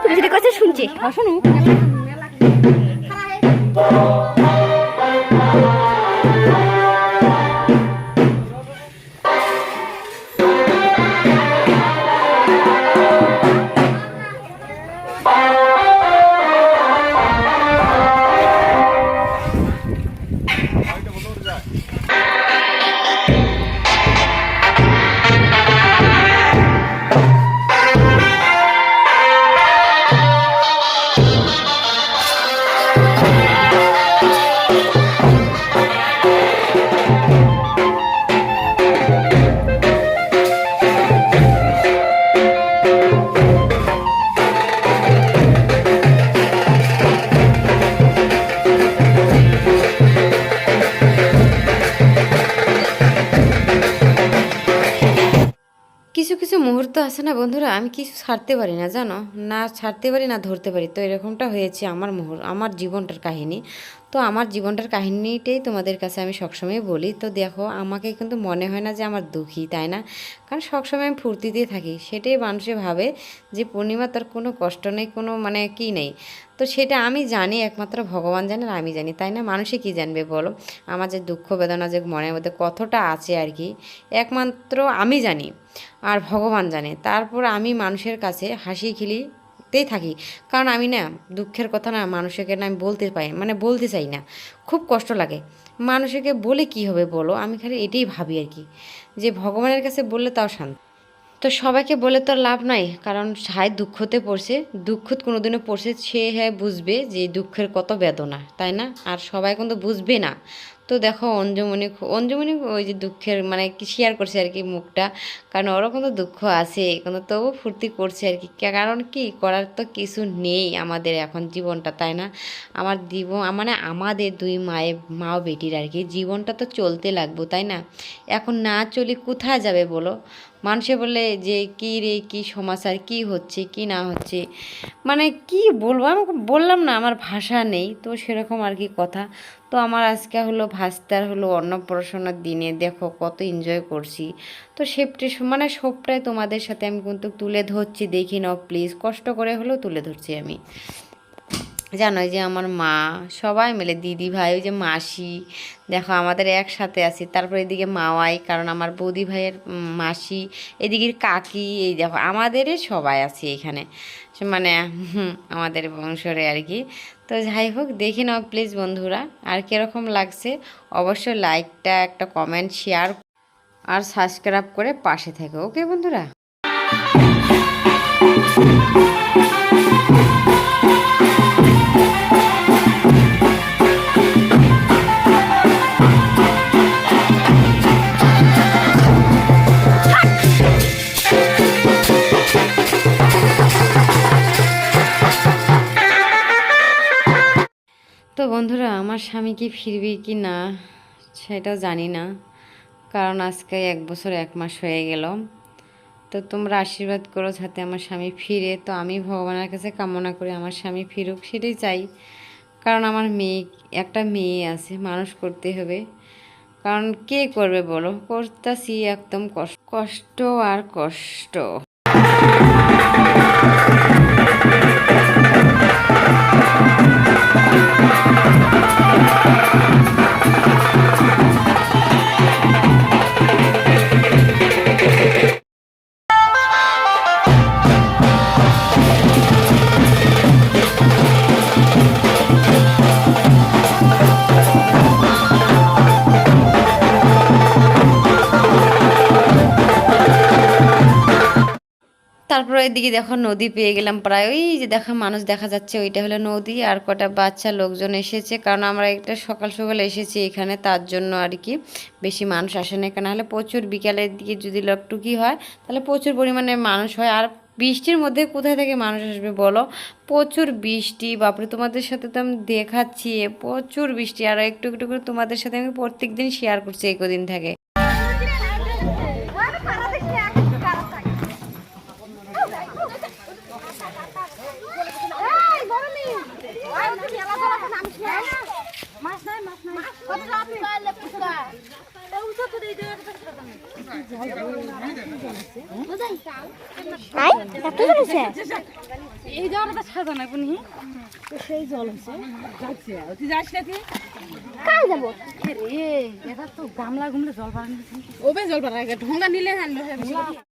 তুমি যেটা কথা শুনছে শুনুন মুহূর্ত আছে না বন্ধুরা, আমি কিছু ছাড়তে পারি না, জানো? না ছাড়তে পারি, না ধরতে পারি। তো এরকমটা হয়েছে আমার মোহর আমার জীবনটার কাহিনী। তো আমার জীবনটার কাহিনীটাই তোমাদের কাছে আমি সবসময় বলি। তো দেখো, আমাকে কিন্তু মনে হয় না যে আমার দুঃখী, তাই না? কারণ সবসময় আমি ফুর্তিতেই থাকি, সেটাই মানুষে ভাবে যে পূর্ণিমা তার কোনো কষ্ট নেই, কোনো মানে কি নেই। তো সেটা আমি জানি, একমাত্র ভগবান জানে আর আমি জানি, তাই না? মানুষে কি জানবে বলো? আমার যে দুঃখ বেদনা যে মনের মধ্যে কতটা আছে আর কি, একমাত্র আমি জানি আর ভগবান জানে। তারপর আমি মানুষের কাছে হাসি খিলিতেই থাকি। কারণ আমি না, দুঃখের কথা না মানুষকে না আমি বলতে পাই মানে বলতে চাই না। খুব কষ্ট লাগে। মানুষকে বলে কি হবে বলো? আমি খালি এটাই ভাবি আর কি। যে ভগবানের কাছে বললে তাও শান্ত। তো সবাইকে বলে তো লাভ নাই, কারণ সাই দুঃখতে পড়ছে। দুঃখত কোনোদিনও পড়ছে, সে হ্যাঁ বুঝবে যে দুঃখের কত বেদনা, তাই না? আর সবাই কিন্তু বুঝবে না। তো দেখো অঞ্জুমণি অঞ্জমণি ওই যে দুঃখের মানে শেয়ার করছে আর কি মুখটা। কারণ ওরও কিন্তু দুঃখ আছে কিন্তু তবু ফুর্তি করছে আর কি। কারণ কি করার তো কিছু নেই আমাদের এখন জীবনটা, তাই না? আমার জীবন মানে আমাদের দুই মায়ের মা বেটির আর কি। জীবনটা তো চলতে লাগবো, তাই না? এখন না চলি কোথায় যাবে বলো? মানুষে বলে যে, কী রে, কী সমাচার, কী হচ্ছে, কি না হচ্ছে? মানে কি বলব? আমি বললাম না, আমার ভাষা নেই, তো সেরকম আর কি কথা। তো আমার আজকে হলো ভাস্তার হলো অন্নপ্রাশনের দিনে দেখো কত এনজয় করছি। তো সেপটি মানে সবটাই তোমাদের সাথে আমি কিন্তু তুলে ধরছি, দেখি নাও প্লিজ কষ্ট করে হলেও তুলে ধরছি আমি। জানো যে আমার মা, সবাই মিলে, দিদি ভাই, ওই যে মাসি, দেখো আমাদের একসাথে আছি। তারপর এদিকে মাওয়াই কারণ আমার বৌদি ভাইয়ের মাসি, এদিকের কাকি, এই দেখো, আমাদেরই সবাই আছি এখানে। মানে আমাদের বংশরে আর কি। তো যাই হোক, দেখে নাও প্লিজ বন্ধুরা, আর কীরকম লাগছে? অবশ্যই লাইকটা একটা কমেন্ট শেয়ার আর সাবস্ক্রাইব করে পাশে থেকো। ওকে বন্ধুরা? স্বামী কি ফিরবে কি না, সেটা জানি না। কারণ আজকে এক বছর, এক মাস হয়ে গেল। তো তোমরা আশীর্বাদ করো যাতে আমার স্বামী ফিরে। তো আমি ভগবানের কাছে কামনা করি আমার স্বামী ফিরুক, সেটাই চাই। কারণ আমার মেয়ে, একটা মেয়ে আছে, মানুষ করতে হবে। কারণ কে করবে বলো? করতেছি একদম কষ্ট কষ্ট আর কষ্ট। তারপরে এদিকে দেখো নদী পেয়ে গেলাম। প্রায় ওই যে দেখা মানুষ দেখা যাচ্ছে, ওইটা হলো নদী আর কটা বাচ্চা লোকজন এসেছে। কারণ আমরা একটা সকাল সকাল এসেছি এখানে, তার জন্য আর কি বেশি মানুষ আসে না কেন হলে প্রচুর বিকালের দিকে যদি লকটুকি হয়, তাহলে প্রচুর পরিমাণে মানুষ হয়। আর বৃষ্টির মধ্যে কোথায় থেকে মানুষ আসবে বলো? প্রচুর বৃষ্টি, বাপরে, তোমাদের সাথে তো আমি দেখাচ্ছি, প্রচুর বৃষ্টি। আর একটু একটু করে তোমাদের সাথে আমি প্রত্যেক দিন শেয়ার করছি এই কদিন থেকে। এই জলটা সাজা না কোনি সেই জল হচ্ছে যাচ্ছে তুই যাস না তুই কাই যাব এটা তো গামলা গুমলে জল বাড়ানো ওবে জল পাড়া ঢোঙ্গা নিলে